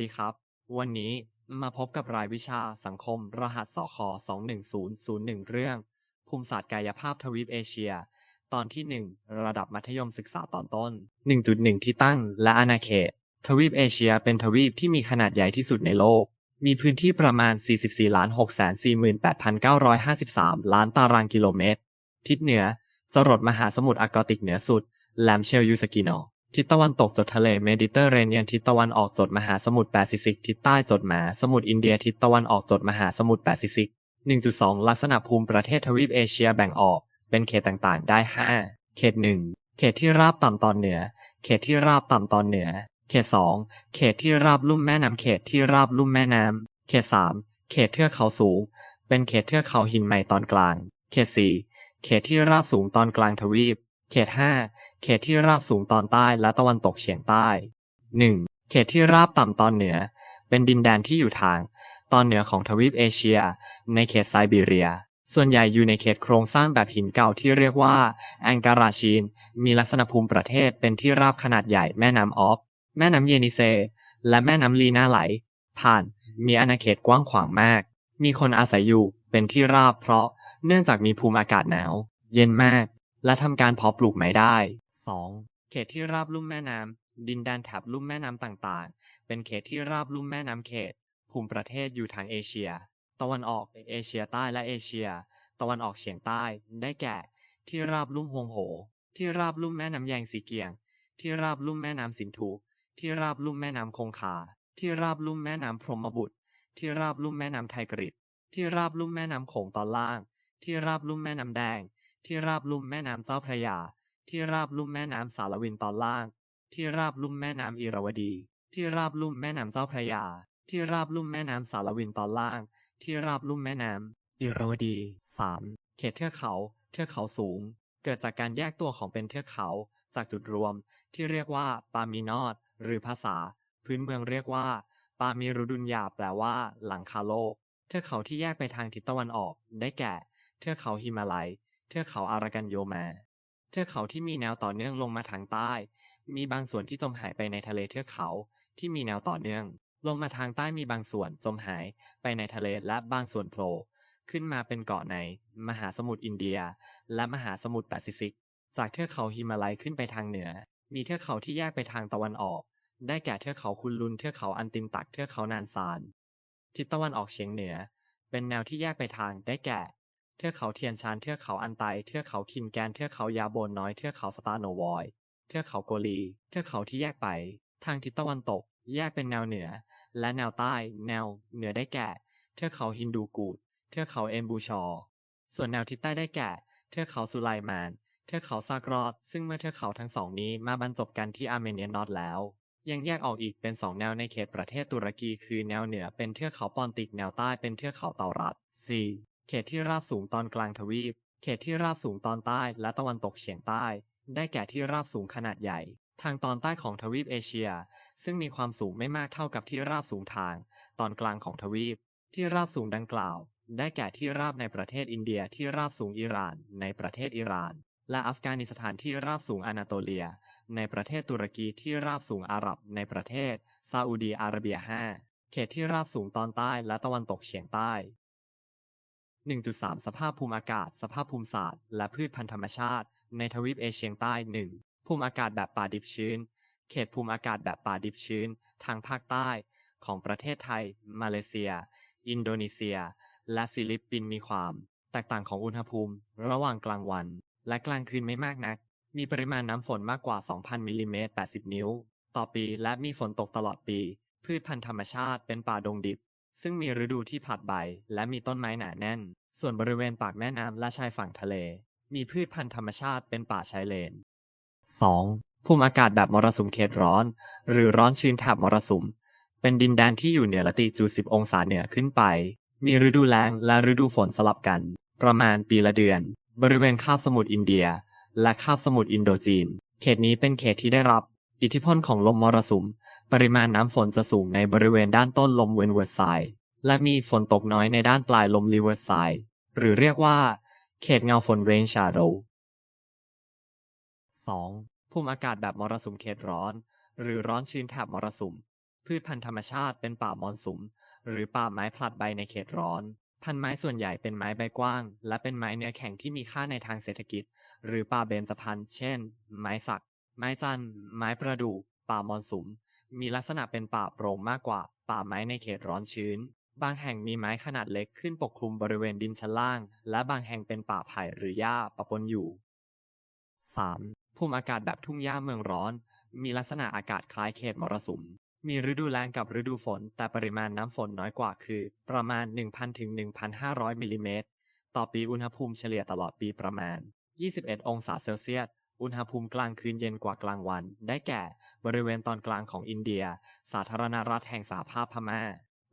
ดีครับ วันนี้มาพบกับรายวิชาสังคม รหัสสค21001 เรื่อง ภูมิศาสตร์กายภาพทวีปเอเชีย ตอนที่ 1 ระดับมัธยมศึกษาตอนต้น 1.1 ที่ตั้งและอาณาเขต ทวีปเอเชียเป็นทวีปที่มีขนาดใหญ่ที่สุดในโลก มีพื้นที่ประมาณ 44 6 48,953 ล้านตารางกิโลเมตร ทิศเหนือจรดมหาสมุทรอาร์กติกเหนือสุดแลมเชลยูสกิโน ทิศตะวันตกจดทะเลเมดิเตอร์เรเนียนทิศตะวันออกจดมหาสมุทรแปซิฟิกทิศใต้จดมหาสมุทรอินเดียทิศตะวันออกจดมหาสมุทรแปซิฟิก 1.2 ลักษณะภูมิประเทศทวีปเอเชียแบ่งออก เป็นเขตต่างๆ ได้ 5 เขต 1 เขตที่ราบต่ำตอนเหนือ เขตที่ราบต่ำตอนเหนือ เขต 2 เขตที่ราบลุ่มแม่น้ำเขตที่ราบลุ่มแม่น้ำเขต 3 เขตเทือกเขาสูง เป็นเขตเทือกเขาหินใหม่ตอนกลาง เขต 4 เขตที่ราบสูงตอนกลางทวีป เขต 5 เขตที่ราบสูงตอนใต้และตะวันตกเฉียงใต้ 1. เขตที่ราบต่ำตอนเหนือ เป็นดินแดนที่อยู่ทาง ตอนเหนือของทวีปเอเชีย ในเขตไซบีเรีย ส่วนใหญ่อยู่ในเขตโครงสร้างแบบหินเก่าที่เรียกว่าแองการาชีน มีลักษณะภูมิประเทศเป็นที่ราบขนาดใหญ่แม่น้ำออฟ แม่น้ำเยนิเซ และแม่น้ำลีน่าไหล ผ่าน มีอาณาเขตกว้างขวางมาก มีคนอาศัยอยู่ เป็นที่ราบเพราะเนื่องจากมีภูมิอากาศหนาว เย็นมาก และทำการเพาะปลูกไม้ได้ 2. เขตที่ราบลุ่มแม่น้ำ ดินแดนแถบลุ่มแม่น้ำต่างๆ เป็นเขตที่ราบลุ่มแม่น้ำเขต ภูมิประเทศอยู่ทางเอเชีย ตะวันออกเอเชียใต้และเอเชีย ตะวันออกเฉียงใต้ ได้แก่ ที่ราบลุ่มฮวงโห ที่ราบลุ่มแม่น้ำแยงสีเกียง ที่ราบลุ่มแม่น้ำสินธุที่ราบลุ่มแม่น้ำคงคา ที่ราบลุ่มแม่น้ำพรหมบุตร ที่ราบลุ่มแม่น้ำไทกริดที่ราบลุ่มแม่น้ำโขงตอนล่าง ที่ราบลุ่มแม่น้ำแดง ที่ราบลุ่มแม่น้ำเจ้าพระยา ที่ราบลุ่มแม่น้ำสารวินตอนล่าง ที่ราบลุ่มแม่น้ำอิรวดี ที่ราบลุ่มแม่น้ำเจ้าพระยา ที่ราบลุ่มแม่น้ำสารวินตอนล่าง ที่ราบลุ่มแม่น้ำอิรวดี 3. เขตเทือกเขา เทือกเขาสูง เกิดจากการแยกตัวของเป็นเทือกเขา จากจุดรวม ที่เรียกว่าปามีนอดหรือภาษา พื้นเมืองเรียกว่า ปามีรุดุนยาแปลว่า หลังคาโลก เทือกเขาที่แยกไปทางทิศตะวันออก ได้แก่ เทือกเขาฮิมาลัย เทือกเขาอารากันโยมา เทือกเขาที่มีแนวต่อเนื่องลงมาทางใต้ มีบางส่วนที่จมหายไปในทะเลเทือกเขาที่มีแนวต่อเนื่อง ลงมาทางใต้มีบางส่วนจมหายไปในทะเลและบางส่วนโผล่ขึ้นมาเป็นเกาะใน มหาสมุทรอินเดีย และมหาสมุทรแปซิฟิก จากเทือกเขาฮิมาลัยขึ้นไปทางเหนือ มีเทือกเขาที่แยกไปทางตะวันออก ได้แก่เทือกเขาคุนลุนเทือกเขาอันตินตักเทือกเขานานซาน ทิศตะวันออกเฉียงเหนือ เป็นแนวที่แยกไปทางได้แก่ เทือกเขาเทียนชาน เทือกเขาอันไต เทือกเขาคินแกน เทือกเขายาโบนน้อย เทือกเขาสตาโนวอย เทือกเขาโกลี เทือกเขาที่แยกไป ทางทิศตะวันตก แยกเป็นแนวเหนือ และแนวใต้ แนวเหนือได้แก่ เทือกเขาฮินดูกูด เทือกเขาเอมบูชอ ส่วนแนวทิศใต้ได้แก่ เทือกเขาสุไลมาน เทือกเขาซากรอด ซึ่งเมื่อเทือกเขาทั้งสองนี้มาบรรจบกันที่อาร์เมเนียนอตแล้ว ยังแยกออกอีกเป็นสองแนวในเขตประเทศตุรกี คือแนวเหนือเป็นเทือกเขาปอนติก แนวใต้เป็นเทือกเขาเตารัด 4. เขตที่ราบสูงตอนกลางทวีป เขตที่ราบสูงตอนใต้และตะวันตกเฉียงใต้ ได้แก่ที่ราบสูงขนาดใหญ่ ทางตอนใต้ของทวีปเอเชีย ซึ่งมีความสูงไม่มากเท่ากับที่ราบสูงทาง ตอนกลางของทวีป ที่ราบสูงดังกล่าว ได้แก่ที่ราบในประเทศอินเดียที่ราบสูงอิหร่าน ในประเทศอิหร่าน และอัฟกานิสถานที่ราบสูงอนาโตเลีย ในประเทศตุรกีที่ราบสูงอาหรับ ในประเทศซาอุดีอาระเบีย 5 เขตที่ราบสูงตอนใต้และตะวันตกเฉียงใต้ 1.3 สภาพภูมิอากาศ สภาพภูมิศาสตร์ และพืชพันธุ์ธรรมชาติ ในทวีปเอเชียใต้ 1. ภูมิอากาศแบบป่าดิบชื้น เขตภูมิอากาศแบบป่าดิบชื้น ทางภาคใต้ ของประเทศไทย มาเลเซีย อินโดนีเซีย และฟิลิปปินส์มีความ แตกต่างของอุณหภูมิ ระหว่างกลางวัน และกลางคืนไม่มากนัก มีปริมาณน้ำฝนมากกว่า 2,000 มิลลิเมตร 80 นิ้ว ต่อปี และมีฝนตกตลอดปี พืชพันธุ์ธรรมชาติเป็นป่าดงดิบ ซึ่งมีฤดูที่ผลัดใบ และมีต้นไม้หนาแน่น ส่วนบริเวณปากแม่น้ำและชายฝั่งทะเล มีพืชพันธุ์ธรรมชาติเป็นป่าชายเลน 2. ภูมิอากาศแบบมรสุมเขตร้อน หรือร้อนชื้นแถบมรสุม เป็นดินแดนที่อยู่เหนือละติจู10 องศาเหนือขึ้นไป มีฤดูแล้งและฤดูฝนสลับกัน ประมาณปีละเดือน บริเวณคาบสมุทรอินเดีย และคาบสมุทรอินโดจีน เขตนี้เป็นเขตที่ได้รับ อิทธิพลของลมมรสุม ปริมาณน้ำฝนจะสูงในบริเวณด้านต้นลมเวนเวิร์ดไซด์และมีฝนตกน้อยในด้านปลายลมรีเวิร์ดไซด์ หรือเรียกว่า เขตเงาฝนเรนชาโด 2. ภูมิอากาศแบบมรสุมเขตร้อน หรือร้อนชื้นแถบมรสุม พืชพันธุ์ธรรมชาติเป็นป่ามอนสุม หรือป่าไม้ผลัดใบในเขตร้อน พันไม้ส่วนใหญ่เป็นไม้ใบกว้าง และเป็นไม้เนื้อแข็งที่มีค่าในทางเศรษฐกิจ หรือป่าเบญจพรรณเช่น ไม้สัก ไม้จันทร์ไม้ประดู่ป่ามอนสุม มีลักษณะเป็นป่าโปร่งมากกว่า ป่าไม้ในเขตร้อนชื้น บางแห่งมีไม้ขนาดเล็กขึ้นปกคลุมบริเวณดินชั้นล่าง และบางแห่งเป็นป่าไผ่หรือหญ้าปะปนอยู่ 3. ภูมิอากาศแบบทุ่งหญ้าเมืองร้อน มีลักษณะอากาศคล้ายเขตมรสุม มีฤดูแล้งกับฤดูฝน แต่ปริมาณน้ำฝนน้อยกว่าคือ ประมาณ 1,000ถึง1,500มิลลิเมตร ต่อปีอุณหภูมิเฉลี่ยตลอดปีประมาณ 21 องศาเซลเซียส อุณหภูมิกลางคืนเย็นกว่ากลางวัน ได้แก่ บริเวณตอนกลางของอินเดีย สาธารณรัฐแห่งสหภาพพม่า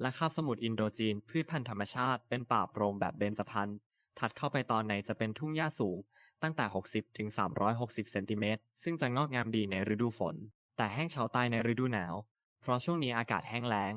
และคาบสมุทรอินโดจีนพืชพันธุ์ธรรมชาติเป็นป่าโปร่งแบบเบญจพรรณถัดเข้าไปตอนในจะเป็นทุ่งหญ้าสูง ตั้งแต่ 60 ถึง 360 เซนติเมตร ซึ่งจะงอกงามดีในฤดูฝน แต่แห้งเฉาตายในฤดูหนาว เพราะช่วงนี้อากาศแห้งแล้ง